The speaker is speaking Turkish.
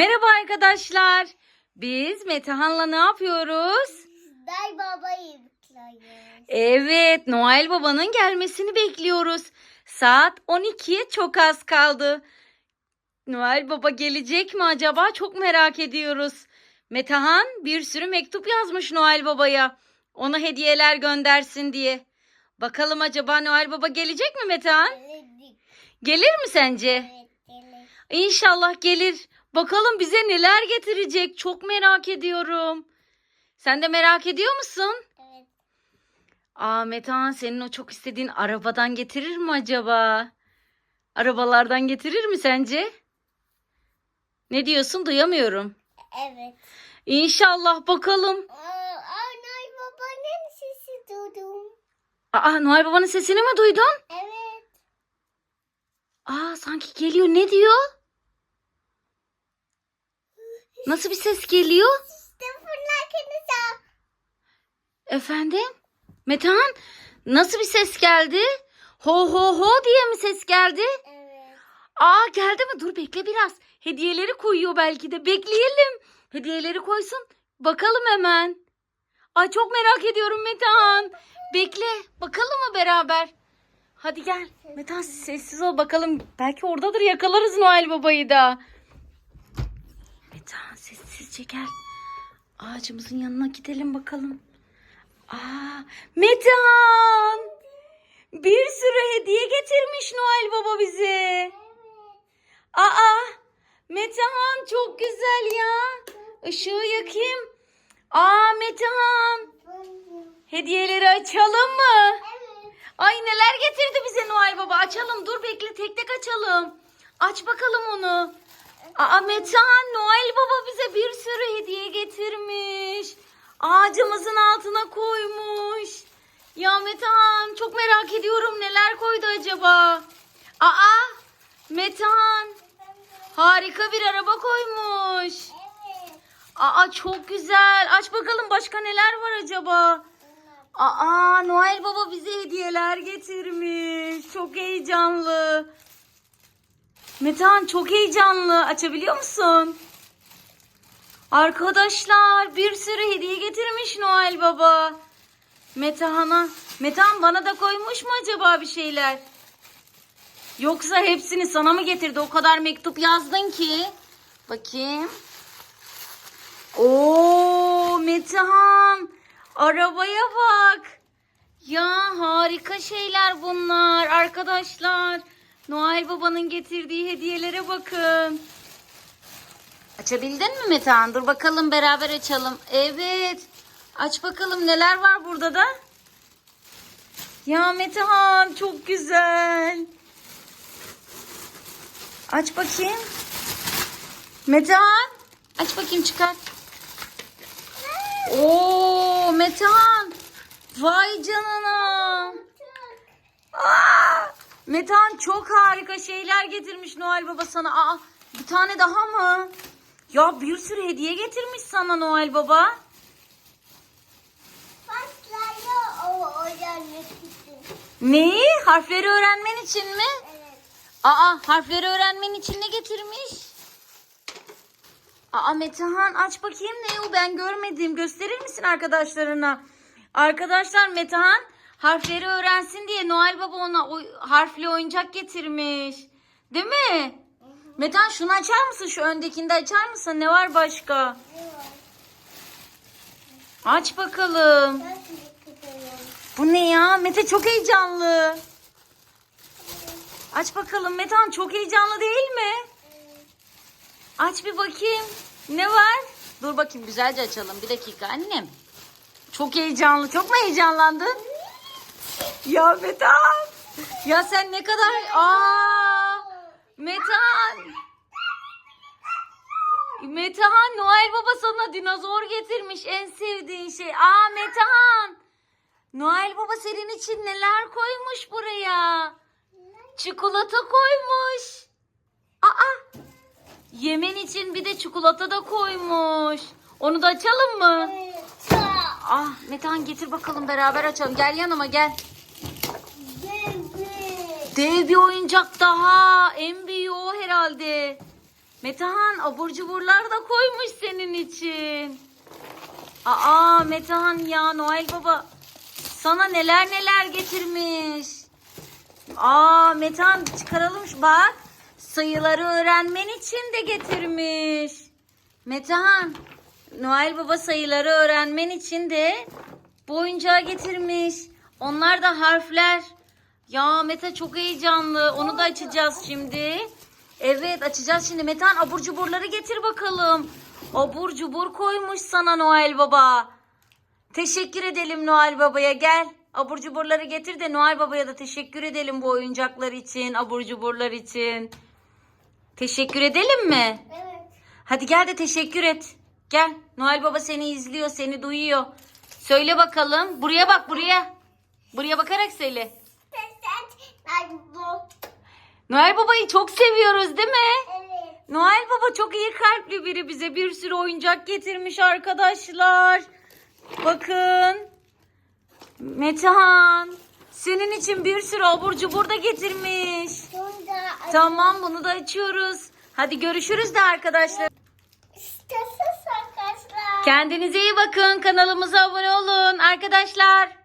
Merhaba arkadaşlar. Biz Metehan'la ne yapıyoruz? Day babayı bekliyoruz. Evet, Noel Baba'nın gelmesini bekliyoruz. Saat 12'ye çok az kaldı. Noel Baba gelecek mi acaba? Çok merak ediyoruz. Metehan bir sürü mektup yazmış Noel Baba'ya. Ona hediyeler göndersin diye. Bakalım acaba Noel Baba gelecek mi Metehan? Gelir mi sence? Evet, geldik. İnşallah gelir. Bakalım bize neler getirecek. Çok merak ediyorum. Sen de merak ediyor musun? Evet. Aa Metehan senin o çok istediğin arabadan getirir mi acaba? Arabalardan getirir mi sence? Ne diyorsun? Duyamıyorum. Evet. İnşallah bakalım. Aa, Anay babanın sesi duydum. Aa Noel Baba'nın sesini mi duydun? Evet. Aa sanki geliyor. Ne diyor? Nasıl bir ses geliyor? Sıfırlar kendisi. Efendim? Metehan nasıl bir ses geldi? Ho ho ho diye mi ses geldi? Evet. Aa geldi mi? Dur bekle biraz. Hediyeleri koyuyor belki de. Bekleyelim. Hediyeleri koysun. Bakalım hemen. Ay çok merak ediyorum Metehan. Bekle. Bakalım mı beraber? Hadi gel. Metehan sessiz ol bakalım. Belki oradadır yakalarız Noel Baba'yı da. Sessizce gel. Ağacımızın yanına gidelim bakalım. Aa, Metehan. Bir sürü hediye getirmiş Noel Baba bize. Aa, Metehan çok güzel ya. Işığı yakayım. Aa Metehan. Hediyeleri açalım mı? Evet. Ay neler getirdi bize Noel Baba. Açalım dur bekle tek tek açalım. Aç bakalım onu. Aa Metehan Noel Baba bize bir sürü hediye getirmiş. Ağacımızın altına koymuş. Ya Metehan çok merak ediyorum neler koydu acaba. Aa Metehan harika bir araba koymuş. Aa çok güzel. Aç bakalım başka neler var acaba. Aa Noel Baba bize hediyeler getirmiş. Çok heyecanlı. Metehan çok heyecanlı. Açabiliyor musun? Arkadaşlar bir sürü hediye getirmiş Noel Baba. Metehan'a. Metehan bana da koymuş mu acaba bir şeyler? Yoksa hepsini sana mı getirdi? O kadar mektup yazdın ki. Bakayım. Oo Metehan. Arabaya bak. Ya harika şeyler bunlar arkadaşlar. Noel Baba'nın getirdiği hediyelere bakın. Açabildin mi Metehan? Dur bakalım beraber açalım. Evet. Aç bakalım neler var burada da. Ya Metehan çok güzel. Aç bakayım. Metehan. Aç bakayım çıkar. Oo Metehan. Vay canına. Aa, Metehan çok harika şeyler getirmiş Noel Baba sana. Aa, bir tane daha mı? Ya bir sürü hediye getirmiş sana Noel Baba. Neyi? Harfleri öğrenmen için mi? Evet. Aa harfleri öğrenmen için ne getirmiş? Aa Metehan aç bakayım ne o ben görmedim. Gösterir misin arkadaşlarına? Arkadaşlar Metehan harfleri öğrensin diye Noel Baba ona oy- harfli oyuncak getirmiş. Değil mi? Metehan şunu açar mısın? Şu öndekini de açar mısın? Ne var başka? Aç bakalım. Bu ne ya? Mete çok heyecanlı. Aç bakalım Metehan çok heyecanlı değil mi? Aç bir bakayım. Ne var? Dur bakayım güzelce açalım. Bir dakika annem. Çok heyecanlı. Çok mu heyecanlandın? Ya Metehan. Ya sen ne kadar... Aa! Metehan. Metehan Noel Baba sana dinozor getirmiş en sevdiğin şey. Aa Metehan. Noel Baba senin için neler koymuş buraya? Çikolata koymuş. Aa. Yemen için bir de çikolata da koymuş. Onu da açalım mı? Ah Metehan getir bakalım beraber açalım. Gel yanıma gel. Dev bir oyuncak daha. En büyüğü o herhalde. Metehan abur cuburlar da koymuş senin için. Aa Metehan ya Noel Baba sana neler neler getirmiş. Aa Metehan çıkaralım şu- bak. Sayıları öğrenmen için de getirmiş. Metehan Noel Baba sayıları öğrenmen için de bu oyuncağı getirmiş. Onlar da harfler. Ya Mete çok heyecanlı. Onu da açacağız şimdi. Evet açacağız şimdi. Metehan abur cuburları getir bakalım. Abur cubur koymuş sana Noel Baba. Teşekkür edelim Noel Baba'ya gel. Abur cuburları getir de Noel Baba'ya da teşekkür edelim bu oyuncaklar için, abur cuburlar için. Teşekkür edelim mi? Evet. Hadi gel de teşekkür et. Gel. Noel Baba seni izliyor, seni duyuyor. Söyle bakalım. Buraya bak buraya. Buraya bakarak söyle. Bu. Noel Baba'yı çok seviyoruz değil mi? Evet. Noel Baba çok iyi kalpli biri bize bir sürü oyuncak getirmiş arkadaşlar. Bakın. Metehan. Senin için bir sürü abur cubur da getirmiş. Bunda Tamam bunu da açıyoruz. Hadi görüşürüz de arkadaşlar. İşte arkadaşlar. Kendinize iyi bakın. Kanalımıza abone olun arkadaşlar.